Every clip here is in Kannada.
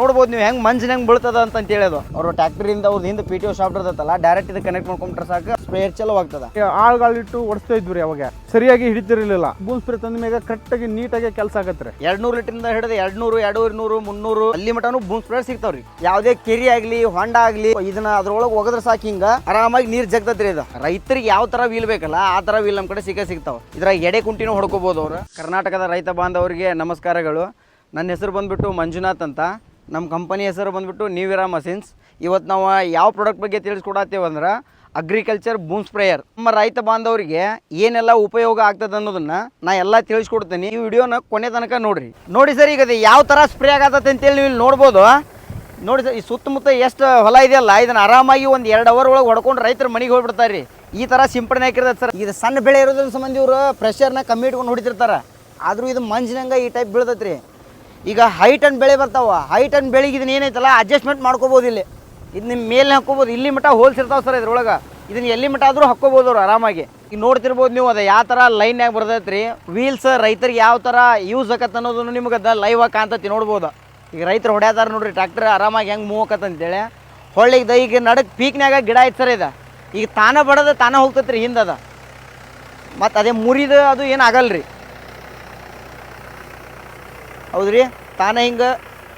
ನೋಡ್ಬೋದು ನೀವು ಹೆಂಗ್ ಮಂಜಿನ ಹೆಂಗ್ ಬೀಳ್ತದ ಅಂತ ಅಂತ ಹೇಳೋದು. ಅವರು ಟ್ಯಾಕ್ಟರಿಂದ ಅವ್ರ ಹಿಂದೆ ಪಿ ಟಿ ಒ ಶಾಪ್ ಇರ್ತದಲ್ಲ ಡೈರೆಕ್ಟ್ ಇದು ಕನೆಕ್ಟ್ ಮಾಡ್ಕೊಂಡ್ರೆ ಸಾಕು ಸ್ಪೇರ್ ಚಲೋ ಆಗ್ತದ. ಆಳ್ಗಳಿಟ್ಟು ಓಡಿಸ್ತಾ ಇದ್ವಿ ಅವಾಗ. ಸರಿಯಾಗಿ ಹಿಡಿತಿರ್ಲಿಲ್ಲ ಬೂನ್ ಸ್ಪ್ರೇ ತಂದ ಮ್ಯಾಗ ಕರೆಕ್ಟಾಗಿ ನೀಟಾಗಿ ಕೆಲಸ ಆಗತ್ತೆ ಎರಡು ಎರಡ್ ನೂರು ಲೀಟ್ರಿಂದ ಹಿಡಿದು ಎರಡ್ ನೂರು ಎರಡೂವರೆ ನೂರು ಮುನ್ನೂರು ಅಲ್ಲಿ ಮಟನು ಬೂಮ್ ಸ್ಪ್ರೇ ಸಿಗ್ತಾವ್ರಿ. ಯಾವುದೇ ಕೆರಿ ಆಗಲಿ ಹೊಂಡ ಆಗಲಿ ಇದನ್ನ ಅದ್ರೊಳಗೆ ಒಗದ್ರ ಸಾಕು ಹಿಂಗ ಆರಾಮಾಗಿ ನೀರ್ ಜಗ್ತತ್ರಿ ಇದು. ರೈತರಿಗೆ ಯಾವ ತರ ವೀಲ್ ಬೇಕಲ್ಲ ಆ ಥರ ವೀಲ್ ನಮ್ಮ ಕಡೆ ಸಿಕ್ಕ ಸಿಗ್ತಾವ. ಇದ್ರಾಗ ಎಡೆ ಕುಂಟಿನೂ ಹೊಡ್ಕೋಬೋದು ಅವ್ರು. ಕರ್ನಾಟಕದ ರೈತ ಬಾಂಧವರಿಗೆ ನಮಸ್ಕಾರಗಳು. ನನ್ನ ಹೆಸರು ಬಂದ್ಬಿಟ್ಟು ಮಂಜುನಾಥ್ ಅಂತ. ನಮ್ಮ ಕಂಪನಿ ಹೆಸರು ಬಂದ್ಬಿಟ್ಟು ನೀವಿರಾ ಮಷಿನ್ಸ್. ಇವತ್ತು ನಾವು ಯಾವ ಪ್ರಾಡಕ್ಟ್ ಬಗ್ಗೆ ತಿಳಿಸ್ಕೊಡತ್ತೇವಂದ್ರೆ ಅಗ್ರಿಕಲ್ಚರ್ ಬೂಮ್ ಸ್ಪ್ರೇಯರ್ ನಮ್ಮ ರೈತ ಬಾಂಧವರಿಗೆ ಏನೆಲ್ಲ ಉಪಯೋಗ ಆಗ್ತದೆ ಅನ್ನೋದನ್ನ ನಾ ಎಲ್ಲ ತಿಳಿಸ್ಕೊಡ್ತೀನಿ. ಈ ವಿಡಿಯೋನ ಕೊನೆ ತನಕ ನೋಡ್ರಿ. ನೋಡಿ ಸರ್, ಈಗ ಅದು ಯಾವ ಥರ ಸ್ಪ್ರೇ ಆಗತ್ತೆ ಅಂತೇಳಿ ನೀವು ಇಲ್ಲಿ ನೋಡ್ಬೋದು. ನೋಡಿ ಸರ್, ಈ ಸುತ್ತಮುತ್ತ ಎಷ್ಟು ಹೊಲ ಇದೆಯಲ್ಲ, ಇದನ್ನು ಆರಾಮಾಗಿ ಒಂದು ಎರಡು ಅವರ್ ಒಳಗೆ ಹೊಡ್ಕೊಂಡು ರೈತರ ಮನೆಗೆ ಹೋಗ್ಬಿಡ್ತಾರೆ. ರೀ ಈ ಥರ ಸಿಂಪಡಣೆ ಹಾಕಿರ್ತದೆ ಸರ್. ಇದು ಸಣ್ಣ ಬೆಳೆ ಇರೋದ್ರ ಸಂಬಂಧಿ ಇವರು ಪ್ರೆಷರ್ನ ಕಮ್ಮಿ ಇಟ್ಕೊಂಡು ಹೊಡಿತಿರ್ತಾರೆ. ಆದರೂ ಇದು ಮಂಜಿನಂಗ ಈ ಟೈಪ್ ಬೀಳ್ತೈತೆ ರೀ ಈಗ ಹೈಟ್ ಅಂಡ್ ಬೆಳೆ ಬರ್ತಾವ. ಹೈಟ್ ಅಂಡ್ ಬೆಳೆಗೆ ಇದನ್ನ ಏನೈತಲ್ಲ ಅಡ್ಜಸ್ಟ್ಮೆಂಟ್ ಮಾಡ್ಕೋಬೋದು ಇಲ್ಲಿ. ಇದು ನಿಮ್ಮ ಮೇಲೆ ಹಾಕೋಬೋದು ಇಲ್ಲಿ ಮಟ್ಟ ಹೋಲ್ಸ್ ಇರ್ತಾವೆ ಸರ್ ಇದ್ರೊಳಗೆ. ಇದನ್ನ ಎಲ್ಲಿ ಮಟ್ಟ ಆದರೂ ಹಾಕ್ಕೋಬೋದು ಅವ್ರು ಆರಾಮಾಗಿ. ಈಗ ನೋಡ್ತಿರ್ಬೋದು ನೀವು ಅದು ಯಾವ ಥರ ಲೈನ್ಯಾಗ ಬರ್ತೈತೆ ರೀ ವೀಲ್ಸ್ ರೈತರಿಗೆ ಯಾವ ಥರ ಯೂಸ್ ಆಗತ್ತೆ ಅನ್ನೋದನ್ನು ನಿಮ್ಗೆ ಅದ ಲೈವ್ ಕಾಣ್ತತಿ ನೋಡ್ಬೋದು. ಈಗ ರೈತರು ಹೊಡ್ಯಾತಾರ ನೋಡ್ರಿ ಟ್ರ್ಯಾಕ್ಟರ್ ಆರಾಮಾಗಿ ಹೆಂಗೆ ಮೂವ್ ಅಂತೇಳಿ. ಹೊಳ್ಳಿ ಈಗ ನಡಕ್ಕೆ ಪೀಕ್ನ್ಯಾಗ ಗಿಡ ಐತೆ ಸರ್ ಇದು. ಈಗ ತಾನೇ ಬಡದ ತಾನೇ ಹೋಗ್ತೈತೆ ರೀ ಹಿಂದದ ಮತ್ತು ಅದೇ ಮುರಿದು ಅದು ಏನು ಆಗಲ್ಲ ರೀ ಹೌದ್ರಿ? ತಾನೇ ಹಿಂಗೆ,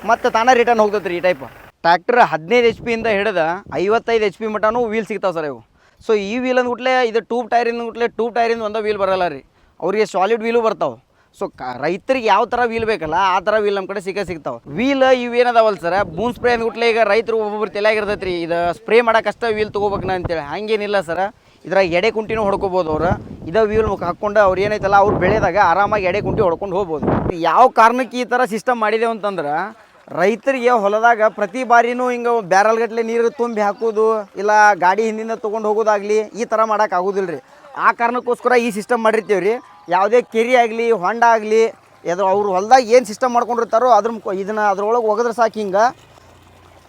ಮತ್ತೆ ತಾನೇ ರಿಟರ್ನ್ ಹೋಗ್ತೈತೆ ರೀ ಈ ಟೈಪ್ ಟ್ರ್ಯಾಕ್ಟರ್ ಹದಿನೈದು ಎಚ್ ಪಿಯಿಂದ ಹಿಡಿದ ಐವತ್ತೈದು ಎಚ್ ಪಿ ಮಟನೂ ವೀಲ್ ಸಿಗ್ತಾವೆ ಸರ್ ಇವು. ಸೊ ಈ ವೀಲ್ ಅಂದ್ಬಿಟ್ಲೆ ಇದು ಟೂಬ್ ಟೈರಿಂದ ಗುಟ್ಲೆ ಟೂಬ್ ಟೈರಿಂದ ಒಂದೇ ವೀಲ್ ಬರಲ್ಲ ರೀ. ಅವರಿಗೆ ಸಾಲಿಡ್ ವೀಲು ಬರ್ತಾವೆ. ಸೊ ರೈತರಿಗೆ ಯಾವ ಥರ ವೀಲ್ ಬೇಕಲ್ಲ, ಆ ಥರ ವೀಲ್ ನಮ್ಮ ಕಡೆ ಸಿಕ್ಕ ಸಿಗ್ತಾವೆ. ವೀಲ್ ಇವು ಏನದಾವಲ್ಲ ಸರ್ ಬೂನ್ ಸ್ಪ್ರೇ ಅಂದ್ಬಿಟ್ಲೆ ಈಗ ರೈತರು ಒಬ್ಬೊಬ್ರು ತಲೆಯಾಗಿರ್ತೈತೆ ರೀ ಇದು ಸ್ಪ್ರೇ ಮಾಡೋಕ್ಕಷ್ಟೇ ವೀಲ್ ತೊಗೋಬೇಕನ ಅಂತೇಳಿ. ಹಂಗೇನಿಲ್ಲ ಸರ್. ಇದ್ರಾಗ ಎಡೆ ಕುಂಟಿನೂ ಹೊಡ್ಕೋಬೋದು ಅವ್ರು. ಇದೇ ವೀಲ್ ಮುಖ ಹಾಕ್ಕೊಂಡು ಅವ್ರು ಏನೈತಲ್ಲ, ಅವ್ರು ಬೆಳೆದಾಗ ಆರಾಮಾಗಿ ಎಡೆ ಕುಂಟಿ ಹೊಡ್ಕೊಂಡು ಹೋಗ್ಬೋದು. ಯಾವ ಕಾರಣಕ್ಕೆ ಈ ಥರ ಸಿಸ್ಟಮ್ ಮಾಡಿದೆವು ಅಂತಂದ್ರೆ, ರೈತರಿಗೆ ಹೊಲದಾಗ ಪ್ರತಿ ಬಾರಿನೂ ಹಿಂಗೆ ಬ್ಯಾರಲ್ಗಟ್ಲೆ ನೀರು ತುಂಬಿ ಹಾಕೋದು, ಇಲ್ಲ ಗಾಡಿ ಹಿಂದಿಂದ ತೊಗೊಂಡು ಹೋಗೋದಾಗಲಿ ಈ ಥರ ಮಾಡೋಕ್ಕಾಗೋದಿಲ್ಲ ರೀ ಆ ಕಾರಣಕ್ಕೋಸ್ಕರ ಈ ಸಿಸ್ಟಮ್ ಮಾಡಿರ್ತೀವಿ ರೀ. ಯಾವುದೇ ಕೆರಿ ಆಗಲಿ, ಹೊಂಡ ಆಗಲಿ ಅದು ಅವ್ರ ಹೊಲ್ದಾಗ ಏನು ಸಿಸ್ಟಮ್ ಮಾಡ್ಕೊಂಡಿರ್ತಾರೋ ಅದ್ರ ಇದನ್ನು ಅದ್ರೊಳಗೆ ಒಗದ್ರೆ ಸಾಕು ಹಿಂಗೆ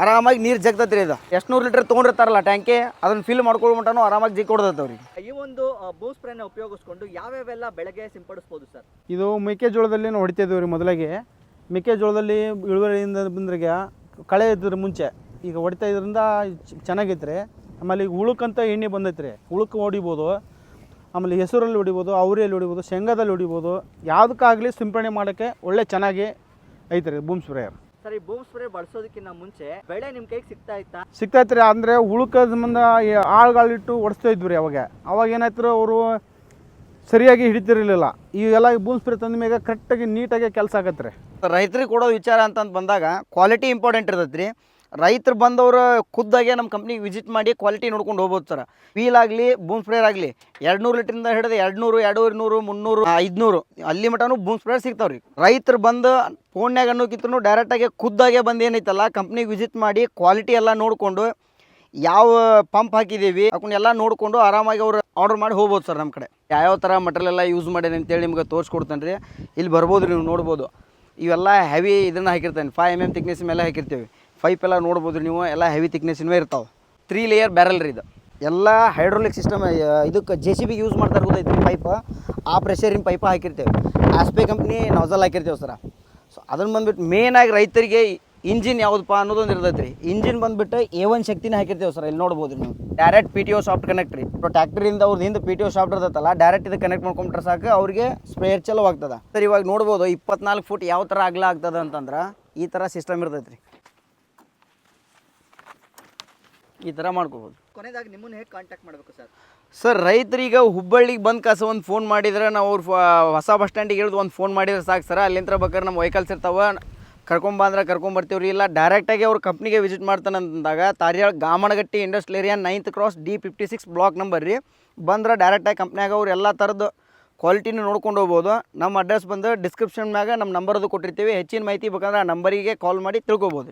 ಆರಾಮಾಗಿ ನೀರು ಜಗ್ತತ್ರಿ ಇದು. ಎಷ್ಟು ನೂರು ಲೀಟರ್ ತೊಗೊಂಡಿರ್ತಾರಲ್ಲ ಟ್ಯಾಂಕಿ ಅದನ್ನು ಫಿಲ್ ಮಾಡ್ಕೊಳ್ಳೋ ಮಟನೂ ಆರಾಮಾಗಿ ಜಿಗ್ ಕೊಡ್ತೈತೆ ಈ ಒಂದು ಬೂಸ್ ಸ್ಪ್ರೇನ ಉಪಯೋಗಿಸ್ಕೊಂಡು ಯಾವ್ಯಾವೆಲ್ಲ ಬೆಳೆಗೆ ಸಿಂಪಡಿಸ್ಬೋದು ಸರ್? ಇದು ಮೆಕ್ಕೆಜೋಳದಲ್ಲಿ ಹೊಡಿತಾ ಇದ್ದೀವಿ ರೀ ಮೊದಲಾಗಿ. ಮೆಕ್ಕೆಜೋಳದಲ್ಲಿ ಇಳುವರಿಯಿಂದ ಬಂದ್ರಿಗೆ ಕಳೆ ಇದ್ರ ಮುಂಚೆ ಈಗ ಹೊಡಿತಾ ಇದರಿಂದ ಚೆನ್ನಾಗೈತ್ರಿ. ಚೆನ್ನಾಗೈತೆ ರೀ ಆಮೇಲೆ ಈಗ ಉಳುಕಂತ ಎಣ್ಣೆ ಬಂದೈತೆ ರೀ ಉಳುಕ್ ಹೊಡಿಬೋದು ಆಮೇಲೆ ಹೆಸರಲ್ಲಿ ಹೊಡಿಬೋದು ಅವರಿಯಲ್ಲಿ ಹೊಡಿಬೋದು ಶೇಂಗಾದಲ್ಲಿ ಹೊಡಿಬೋದು ಯಾವುದಕ್ಕಾಗಲಿ ಸಿಂಪಡಣೆ ಮಾಡೋಕ್ಕೆ ಒಳ್ಳೆ ಚೆನ್ನಾಗಿ ಐತೆ ರೀ ಬೂಮ್ ಸ್ಪ್ರೇಯರ್ ಸರ್ ಈ ಬೂಮ್ ಸ್ಪ್ರೇ ಬಳಸೋದಕ್ಕಿಂತ ಮುಂಚೆ ಬೆಳೆ ನಿಮ್ಮ ಕೈಗೆ ಸಿಗ್ತಾ ಇತ್ತಾ? ಸಿಗ್ತಾ ರೀ ಅಂದರೆ ಹುಳುಕದ ಮುಂದೆ ಈ ಆಳುಗಳಿಟ್ಟು ಓಡಿಸ್ತಾ ಇದ್ವಿ ರೀ ಅವಾಗ. ಅವಾಗ ಏನಾಯ್ತು ಅವರು ಸರಿಯಾಗಿ ಹಿಡಿತಿರ್ಲಿಲ್ಲ. ಈಗೆಲ್ಲ ಬೂಮ್ ಸ್ಪ್ರೇ ತಂದ ಮ್ಯಾಗ ಕರೆಕ್ಟಾಗಿ ನೀಟಾಗಿ ಕೆಲಸ ಆಗತ್ತೆ ರೀ. ರೈತರಿಗೆ ಕೊಡೋ ವಿಚಾರ ಅಂತಂದು ಬಂದಾಗ ಕ್ವಾಲಿಟಿ ಇಂಪಾರ್ಟೆಂಟ್ ಇರ್ತೈತೆ ರೀ ರೈತರು ಬಂದವರು ಖುದ್ದಾಗೆ ನಮ್ಮ ಕಂಪ್ನಿಗೆ ವಿಸಿಟ್ ಮಾಡಿ ಕ್ವಾಲಿಟಿ ನೋಡ್ಕೊಂಡು ಹೋಗ್ಬೋದು ಸರ್ ವೀಲ್ ಆಗಲಿ ಬೂಮ್ ಸ್ಪ್ರೇರ್ ಆಗಲಿ ಎರಡು ನೂರು ಲೀಟ್ರಿಂದ ಹಿಡಿದು ಎರಡು ನೂರು ಎರಡೂವರೆ ನೂರು ಮುನ್ನೂರು ಐದುನೂರು, ಅಲ್ಲಿ ಮಟನು ಬೂಮ್ ಸ್ಪ್ರೇರ್ ಸಿಗ್ತಾವೆ ರೀ ರೈತರು ಬಂದು ಫೋನ್ಯಾಗ ಅನ್ನೋಕ್ಕಿಂತ ಡೈರೆಕ್ಟಾಗಿ ಖುದ್ದಾಗೆ ಬಂದು ಏನೈತಲ್ಲ ಕಂಪ್ನಿಗೆ ವಿಸಿಟ್ ಮಾಡಿ ಕ್ವಾಲಿಟಿ ಎಲ್ಲ ನೋಡಿಕೊಂಡು ಯಾವ ಪಂಪ್ ಹಾಕಿದ್ದೀವಿ ಎಲ್ಲ ನೋಡಿಕೊಂಡು ಆರಾಮಾಗಿ ಅವ್ರು ಆರ್ಡರ್ ಮಾಡಿ ಹೋಗ್ಬೋದು ಸರ್ ನಮ್ಮ ಕಡೆ. ಯಾವ್ಯಾವ ಥರ ಮಟೀರಿಯಲ್ ಎಲ್ಲ ಯೂಸ್ ಮಾಡೇನೆ ಅಂತೇಳಿ ನಿಮ್ಗೆ ತೋರಿಸ್ಕೊಡ್ತೇನೆ ರೀ. ಇಲ್ಲಿ ಬರ್ಬೋದು ನೀವು ನೋಡ್ಬೋದು. ಇವೆಲ್ಲ ಹೆವಿ ಇದನ್ನು ಹಾಕಿರ್ತೇನೆ ಫೈವ್ ಎಂ ಎಂ ತಿಕ್ನೆಸ್ ಮೇಲೆ ಹಾಕಿರ್ತೀವಿ. ಪೈಪ್ ಎಲ್ಲ ನೋಡ್ಬೋದು ನೀವು, ಎಲ್ಲ ಹೆವಿ ತಿಕ್ನೆಸ್ಸಿನವೇ ಇರ್ತಾವೆ. ತ್ರೀ ಲೇಯರ್ ಬ್ಯಾರಲ್ ರೀ ಇದು. ಎಲ್ಲ ಹೈಡ್ರೋಲಿಕ್ ಸಿಸ್ಟಮ್ ಇದಕ್ಕೆ ಜೆ ಸಿ ಬಿಗೆ ಯೂಸ್ ಮಾಡ್ತಾರೆ ಗೊತ್ತೈತಿ ಪೈಪ್ ಆ ಪ್ರೆಷರಿನ ಪೈಪ ಹಾಕಿರ್ತೇವೆ. ಆಸ್ಪೆ ಕಂಪ್ನಿ ನಾಜಲ್ ಹಾಕಿರ್ತೇವೆ ಸರ. ಸೊ ಅದನ್ನು ಬಂದ್ಬಿಟ್ಟು ಆಗಿ ರೈತರಿಗೆ ಇಂಜಿನ್ ಯಾವುದಪ್ಪ ಅನ್ನೋದೊಂದು ಇರ್ತೈತೆ ರೀ ಇಂಜಿನ್ ಬಂದುಬಿಟ್ಟು ಎ ಒನ್ ಶಕ್ತಿನ ಹಾಕಿರ್ತೇವೆ ಸರ್, ಇಲ್ಲಿ ನೋಡ್ಬೋದು ನೀವು. Direct P T O shaft connect ರೀ. ಟ್ಯಾಕ್ಟ್ರಿಂದ ಅವ್ರದ್ದು ಹಿಂದೆ ಪಿ ಟಿ ಓ ಸಾಫ್ಟ್ ಇರ್ತೈತಲ್ಲ ಡೈರೆಕ್ಟ್ ಇದು ಕನೆಕ್ಟ್ ಮಾಡ್ಕೊಂಡ್ರೆ ಸಾಕು, ಅವ್ರಿಗೆ ಸ್ಪೇರ್ ಚಲೋ ಆಗ್ತದೆ. ಸರ್, ಇವಾಗ ನೋಡ್ಬೋದು, ಇಪ್ಪತ್ನಾಲ್ಕು ಫುಟ್ ಯಾವ ಥರ ಅಗಲ ಆಗ್ತದೆ ಅಂತಂದ್ರೆ ಈ ಥರ ಸಿಸ್ಟಮ್ ಇರ್ತೈತೆ ರೀ ಈ ಥರ ಮಾಡ್ಕೋಬೋದು. ಕೊನೆದಾಗಿ ನಿಮ್ಮನ್ನು ಹೇಗೆ ಕಾಂಟ್ಯಾಕ್ಟ್ ಮಾಡಬೇಕು ಸರ್? ಸರ್ ರೈತರೀಗ ಹುಬ್ಬಳ್ಳಿಗೆ ಬಂದು ಕಾಸ ಒಂದು ಫೋನ್ ಮಾಡಿದ್ರೆ ನಾವು ಅವ್ರು ಫ- ಹೊಸ ಬಸ್ ಸ್ಟ್ಯಾಂಡಿಗೆ ಇಳಿದು ಒಂದು ಫೋನ್ ಮಾಡಿದ್ರೆ ಸಾಕು ಸರ್. ಅಲ್ಲಿಂದ ಬೇಕಾದ್ರೆ ನಮ್ಮ ವೆಹಿಕಲ್ಸ್ ಇರ್ತಾವೆ. ಕರ್ಕೊಂಬಂದ್ರೆ ಕರ್ಕೊಂಬರ್ತೀವಿ ರೀ ಇಲ್ಲ ಡೈರೆಕ್ಟಾಗಿ ಅವ್ರ ಕಂಪ್ನಿಗೆ ವಿಸಿಟ್ ಮಾಡ್ತಾನೆ ಅಂತಂದಾಗ Tarihal Gamanagatti industrial area ninth cross D fifty six block number ರೀ ಬಂದ್ರೆ ಡೈರೆಕ್ಟಾಗಿ ಕಂಪ್ನಿಯಾಗ ಅವ್ರು ಎಲ್ಲ ಥರದ್ದು ಕ್ವಾಲಿಟಿನೂ ನೋಡ್ಕೊಂಡು ಹೋಗ್ಬೋದು. ನಮ್ಮ ಅಡ್ರೆಸ್ ಬಂದು ಡಿಸ್ಕ್ರಿಪ್ಷನ್ ಮ್ಯಾಗ ನಮ್ಮ ನಂಬರ್ದು ಕೊಟ್ಟಿರ್ತೀವಿ. ಹೆಚ್ಚಿನ ಮಾಹಿತಿ ಬೇಕಂದ್ರೆ ಆ ನಂಬರಿಗೆ ಕಾಲ್ ಮಾಡಿ ತಿಳ್ಕೊಬೋದು.